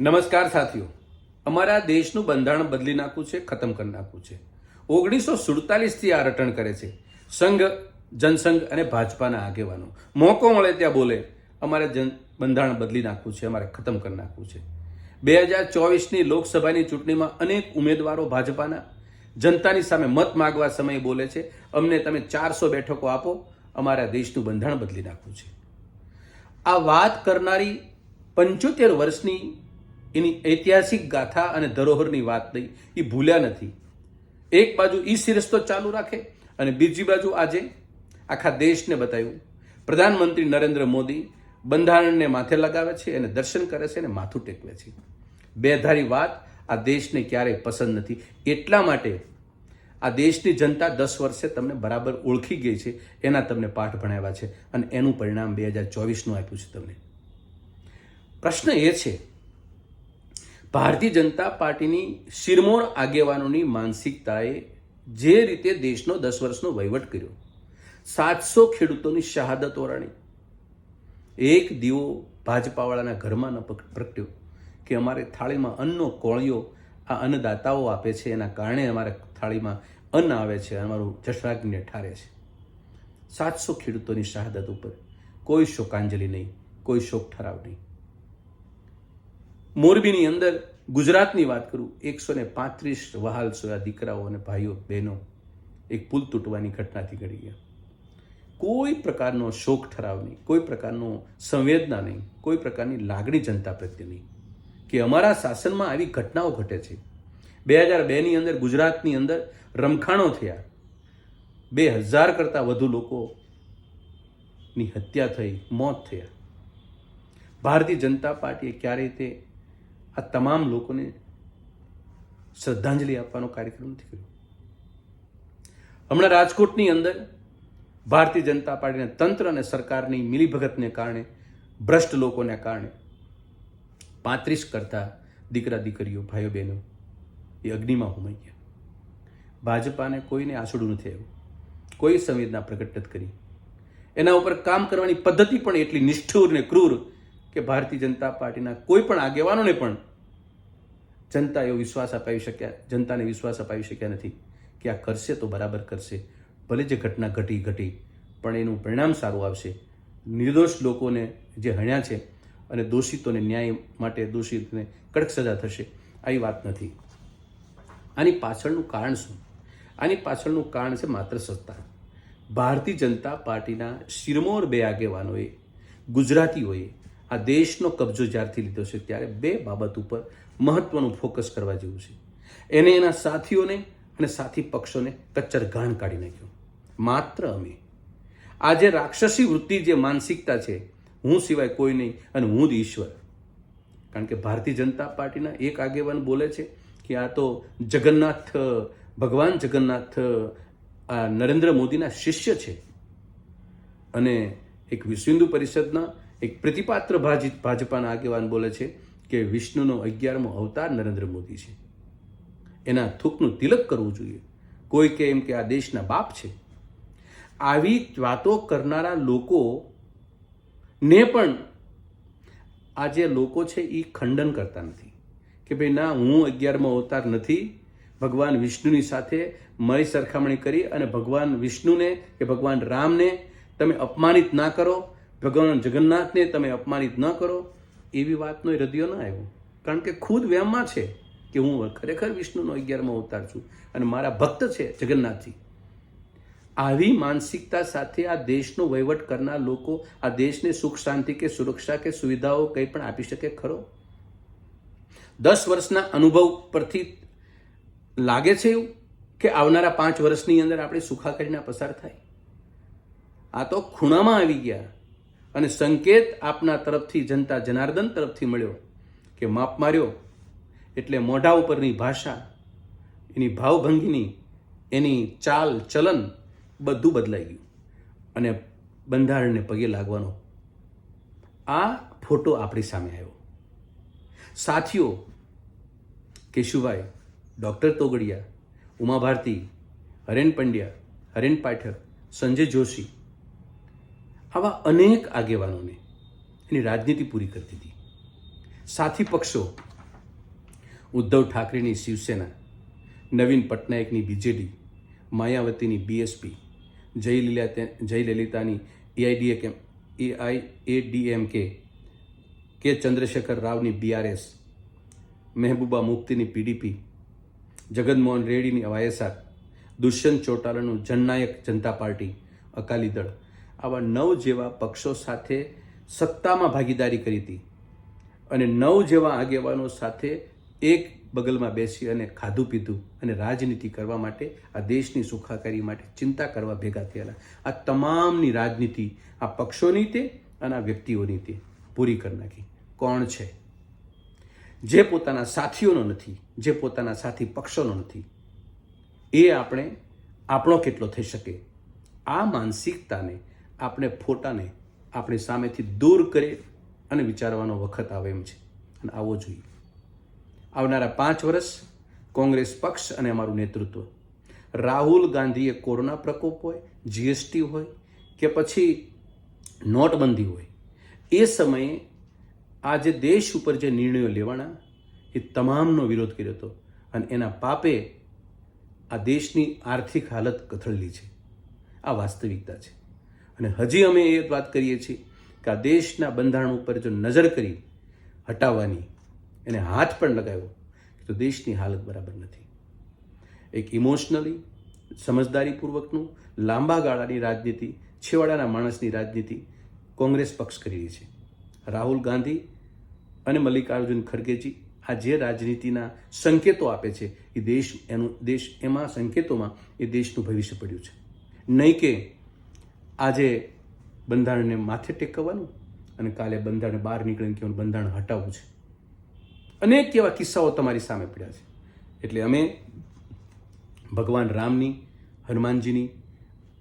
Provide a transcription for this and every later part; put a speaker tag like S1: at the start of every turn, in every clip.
S1: નમસ્કાર સાથીઓ. અમારા દેશનું બંધારણ બદલી નાખવું છે, ખતમ કરી નાખવું છે. ઓગણીસો સુડતાલીસથી આ રટણ કરે છે. સંઘ, જનસંઘ અને ભાજપાના આગેવાનો. મોકો મળે ત્યાં બોલે, અમારે જન, બંધારણ બદલી નાખવું છે, અમારે ખતમ કરી નાખવું છે. બે હજાર ચોવીસની લોકસભાની ચૂંટણીમાં અનેક ઉમેદવારો ભાજપાના. જનતાની સામે મત માગવા સમયે બોલે છે, અમને તમે ચારસો બેઠકો આપો, અમારા દેશનું બંધારણ બદલી નાખવું છે. આ વાત કરનારી પંચોતેર વર્ષની એની ઐતિહાસિક ગાથા અને ધરોહરની વાત નહીં, એ ભૂલ્યા નથી. એક બાજુ ઈ સિરસ્તો ચાલુ રાખે અને બીજી બાજુ આજે આખા દેશને બતાવ્યું પ્રધાનમંત્રી નરેન્દ્ર મોદી બંધારણને માથે લગાવે છે અને દર્શન કરે છે અને માથું ટેકવે છે. બેધારી વાત આ દેશને ક્યારેય પસંદ નથી. એટલા માટે આ દેશની જનતા દસ વર્ષે તમને બરાબર ઓળખી ગઈ છે, એના તમને પાઠ ભણાવ્યા છે અને એનું પરિણામ બે હજાર ચોવીસનું આપ્યું છે તમને. પ્રશ્ન એ છે ભારતીય જનતા પાર્ટીની શિરમોર આગેવાનોની માનસિકતાએ જે રીતે દેશનો દસ વર્ષનો વહીવટ કર્યો, સાતસો ખેડૂતોની શહાદત ઓરાણી, એક દીવો ભાજપાવાળાના ઘરમાં ન પ્રગટ્યો કે અમારે થાળીમાં અન્નનો કોળિયો આ અન્નદાતાઓ આપે છે, એના કારણે અમારે થાળીમાં અન્ન આવે છે, અમારું જઠરાગ્નિને ઠારે છે. સાતસો ખેડૂતોની શહાદત ઉપર કોઈ શોકાંજલિ નહીં, કોઈ શોક ઠરાવ નહીં. મોરબીની અંદર ગુજરાતની વાત કરું, એકસો ને પાંત્રીસ વહાલ સોયા દીકરાઓ અને ભાઈઓ, બહેનો એક પુલ તૂટવાની ઘટનાથી ઘડી ગયા. કોઈ પ્રકારનો શોક ઠરાવ નહીં, કોઈ પ્રકારનો સંવેદના નહીં, કોઈ પ્રકારની લાગણી જનતા પ્રત્યે નહીં કે અમારા શાસનમાં આવી ઘટનાઓ ઘટે છે. બે હજાર બેની અંદર ગુજરાતની અંદર રમખાણો થયા. બે હજાર કરતાં વધુ લોકોની હત્યા થઈ, મોત થયા. ભારતીય જનતા પાર્ટીએ ક્યારેય તે આ તમામ લોકોને શ્રદ્ધાંજલિ આપવાનો કાર્યક્રમ કર્યો. હમણાં રાજકોટની અંદર ભારતીય જનતા પાર્ટીના તંત્ર અને સરકારની મિલીભગતને કારણે, ભ્રષ્ટ લોકોને કારણે પાંત્રીસ કરતા દીકરા દીકરીઓ, ભાઈઓ બહેનો એ અગ્નિમાં હોમાઈ ગયા. ભાજપાને કોઈને આસુડું નથી આવ્યું. કોઈ સંવેદના પ્રગટ કરી. એના ઉપર કામ કરવાની પદ્ધતિ પણ એટલી નિષ્ઠુર ને ક્રૂર કે ભારતીય જનતા પાર્ટીના કોઈ પણ આગેવાનોને પણ જનતા એવો વિશ્વાસ અપાવી શક્યા, જનતાને વિશ્વાસ અપાવી શક્યા નથી કે આ કરશે તો બરાબર કરશે. ભલે જે ઘટના ઘટી ઘટી, પણ એનું પરિણામ સારું આવશે. નિર્દોષ લોકોને જે હણ્યા છે અને દોષિતોને ન્યાય માટે દોષિતને કડક સજા થશે, આવી વાત નથી. આની પાછળનું કારણ શું? આની પાછળનું કારણ છે માત્ર સત્તા. ભારતીય જનતા પાર્ટીના શિરમોર બે આગેવાનોએ, ગુજરાતીઓએ આ દેશનો કબજો જ્યારથી લીધો છે ત્યારે બે બાબત ઉપર મહત્વનું ફોકસ કરવા જેવું છે. એને એના સાથીઓને અને સાથી પક્ષોને કચ્ચર ઘાણ કાઢી નાખ્યો. માત્ર અમે. આ જે રાક્ષસી વૃત્તિ જે માનસિકતા છે, હું સિવાય કોઈ નહીં અને હું જ ઈશ્વર. કારણ કે ભારતીય જનતા પાર્ટીના એક આગેવાન બોલે છે કે આ તો જગન્નાથ, ભગવાન જગન્નાથ, આ નરેન્દ્ર મોદીના શિષ્ય છે. અને એક વિશ્વ હિન્દુ પરિષદના એક પ્રતિપાત્ર ભાજી ભાજપાના આગેવાન બોલે છે કે વિષ્ણુનો અગિયારમો અવતાર નરેન્દ્ર મોદી છે. એના થૂકનું તિલક કરવું જોઈએ. કોઈ કે એમ કે આ દેશના બાપ છે. આવી વાતો કરનારા લોકો ને પણ આ જે લોકો છે એ ખંડન કરતા નથી. કે ભાઈ ના, હું અગિયારમો અવતાર નથી. ભગવાન વિષ્ણુની સાથે મારી સરખામણી કરી અને ભગવાન વિષ્ણુને કે ભગવાન રામને તમે અપમાનિત ના કરો. ભગવાન જગન્નાથને તમે અપમાનિત ન કરો, એવી વાતનો હૃદયો ન આવ્યો. કારણ કે ખુદ વ્યામમાં છે કે હું ખરેખર વિષ્ણુનો અગિયારમો અવતાર છું અને મારા ભક્ત છે જગન્નાથજી. આવી માનસિકતા સાથે આ દેશનો વહીવટ કરનાર લોકો આ દેશને સુખ, શાંતિ કે સુરક્ષા કે સુવિધાઓ કંઈ પણ આપી શકે ખરો? દસ વર્ષના અનુભવ પરથી લાગે છે એવું કે આવનારા પાંચ વર્ષની અંદર આપણે સુખાકારીના પસાર થાય? આ તો ખૂણામાં આવી ગયા. અને સંકેત આપના તરફથી જનતા જનાર્દન તરફથી મળ્યો કે માપ માર્યો એટલે મોઢા ઉપરની ભાષા, એની ભાવભંગીની, એની ચાલ ચલન બધું બદલાઈ ગયું અને બંધારણને પગે લાગવાનો. આ ફોટો આપણી સામે આવ્યો. સાથીઓ, કેશુભાઈ, ડૉક્ટર તોગડિયા ઉમા ભારતી હરેન પંડ્યા, હરેન પાઠક, સંજય જોશી આવા અનેક આગેવાનોને એની રાજનીતિ પૂરી કરતી હતી. સાથી પક્ષો, ઉદ્ધવ ઠાકરેની શિવસેના, નવીન પટનાયકની બીજેડી, માયાવતીની બીએસપી જયલીલા જયલલિતાની કેમ એઆઈ એડીએમકે કે ચંદ્રશેખર રાવની બીઆરએસ મહેબૂબા મુફ્તીની પીડીપી જગનમોહન રેડ્ડીની વાયએસઆર દુષ્યંત ચોટાલાનું જનનાયક જનતા પાર્ટી, અકાલી દળ આવા નવ જેવા પક્ષો સાથે સત્તામાં ભાગીદારી કરી હતી. અને નવ જેવા આગેવાનો સાથે એક બગલમાં બેસી અને ખાધું પીધું અને રાજનીતિ કરવા માટે, આ દેશની સુખાકારી માટે ચિંતા કરવા ભેગા થયેલા. આ તમામની રાજનીતિ આ પક્ષોની તે અને આ વ્યક્તિઓની તે પૂરી કરી નાખી. કોણ છે? જે પોતાના સાથીઓનો નથી, જે પોતાના સાથી પક્ષોનો નથી. એ આપણે, આપણો કેટલો થઈ શકે? આ માનસિકતાને આપણે ફોટાને આપણી સામેથી દૂર કરે અને વિચારવાનો વખત આવે એમ છે. અને આવવો જોઈએ. આવનારા પાંચ વર્ષ કોંગ્રેસ પક્ષ અને અમારું નેતૃત્વ. રાહુલ ગાંધીએ કોરોના પ્રકોપ હોય જીએસટી હોય કે પછી નોટબંધી હોય, એ સમયે આ જે દેશ ઉપર જે નિર્ણયો લેવાના, એ તમામનો વિરોધ કર્યો હતો. અને એના પાપે આ દેશની આર્થિક હાલત કથળેલી છે. આ વાસ્તવિકતા છે. અને હજી અમે એ વાત કરીએ છીએ કે આ દેશના બંધારણ ઉપર જો નજર કરી હટાવવાની, એને હાથ પણ લગાવ્યો, તો દેશની હાલત બરાબર નથી. એક ઇમોશનલી, સમજદારીપૂર્વકનું, લાંબા ગાળાની રાજનીતિ, છેવાડાના માણસની રાજનીતિ કોંગ્રેસ પક્ષ કરી રહી છે. રાહુલ ગાંધી અને મલ્લિકાર્જુન ખડગેજી આ જે રાજનીતિના સંકેતો આપે છે, એ દેશ એનું, દેશ એમાં સંકેતોમાં એ દેશનું ભવિષ્ય પડ્યું છે. નહીં કે આજે બંધારણને માથે ટેકવવાનું અને કાલે બંધારણ બહાર નીકળીને કહેવાનું બંધારણ હટાવવું છે. અનેક એવા કિસ્સાઓ તમારી સામે પડ્યા છે. એટલે અમે ભગવાન રામની, હનુમાનજીની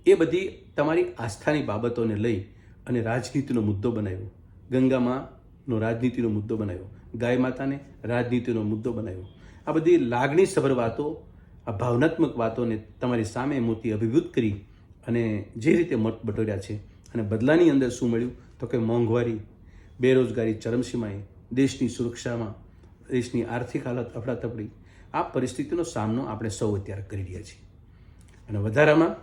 S1: એ બધી તમારી આસ્થાની બાબતોને લઈ અને રાજનીતિનો મુદ્દો બનાવ્યો. ગંગામાંનો રાજનીતિનો મુદ્દો બનાવ્યો. ગાય માતાને રાજનીતિનો મુદ્દો બનાવ્યો. આ બધી લાગણીસભર વાતો, આ ભાવનાત્મક વાતોને તમારી સામે મોતી અભિભૂત કરી અને જે રીતે મત બટોર્યા છે અને બદલાની અંદર શું મળ્યું? તો કે મોંઘવારી, બેરોજગારી, ચરમસીમાએ, દેશની સુરક્ષામાં, દેશની આર્થિક હાલત અફડાતફડી, આ પરિસ્થિતિનો સામનો આપણે સૌ અત્યારે કરી રહ્યા છીએ. અને વધારામાં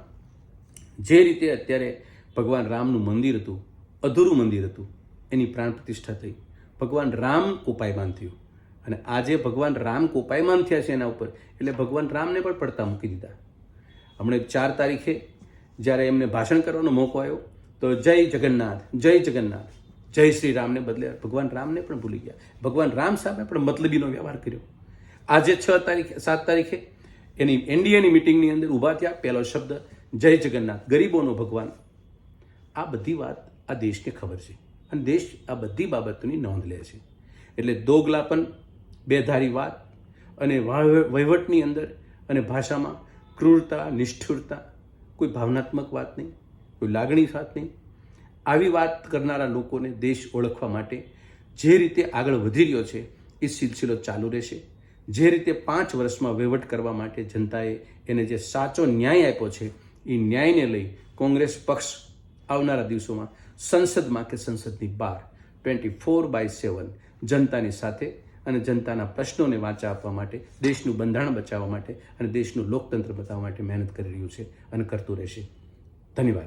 S1: જે રીતે અત્યારે ભગવાન રામનું મંદિર હતું, અધૂરું મંદિર હતું, એની પ્રાણ પ્રતિષ્ઠા થઈ, ભગવાન રામ કોપાયમાન થયું. અને આજે ભગવાન રામ કોપાયમાન થયા છે એના ઉપર, એટલે ભગવાન રામને પણ પડતા મૂકી દીધા. હમણાં ચાર તારીખે જ્યારે એમને ભાષણ કરવાનો મોકો આવ્યો તો જય જગન્નાથ જય જગન્નાથ. જય શ્રી રામને બદલે ભગવાન રામને પણ ભૂલી ગયા. ભગવાન રામ સામે પણ મતલબીનો વ્યવહાર કર્યો. આજે છ તારીખે, સાત તારીખે એની એનડીએની મિટિંગની અંદર ઊભા થયા. પહેલો શબ્દ, જય જગન્નાથ. ગરીબોનો ભગવાન. આ બધી વાત આ દેશને ખબર છે. અને દેશ આ બધી બાબતોની નોંધ લે છે. એટલે દોગલાપન, બેધારી વાત અને વહીવટની અંદર અને ભાષામાં ક્રૂરતા, નિષ્ઠુરતા કોઈ ભાવનાત્મક વાત નહીં, કોઈ લાગણી વાત નહીં. આવી વાત કરનારા લોકોને દેશ ઓળખવા માટે જે રીતે આગળ વધી રહ્યો છે, એ સિલસિલો ચાલુ રહેશે. જે રીતે પાંચ વર્ષમાં વહીવટ કરવા માટે જનતાએ એને જે સાચો ન્યાય આપ્યો છે, એ ન્યાયને લઈ કોંગ્રેસ પક્ષ આવનારા દિવસોમાં સંસદમાં કે સંસદની બહાર, ટ્વેન્ટી ફોર બાય સેવન જનતાની સાથે અને જનતાના પ્રશ્નોને વાંચા આપવા માટે, દેશનું બંધારણ બચાવવા માટે અને દેશનું લોકતંત્ર બચાવવા માટે મહેનત કરી રહ્યું છે અને કરતું રહેશે. ધન્યવાદ.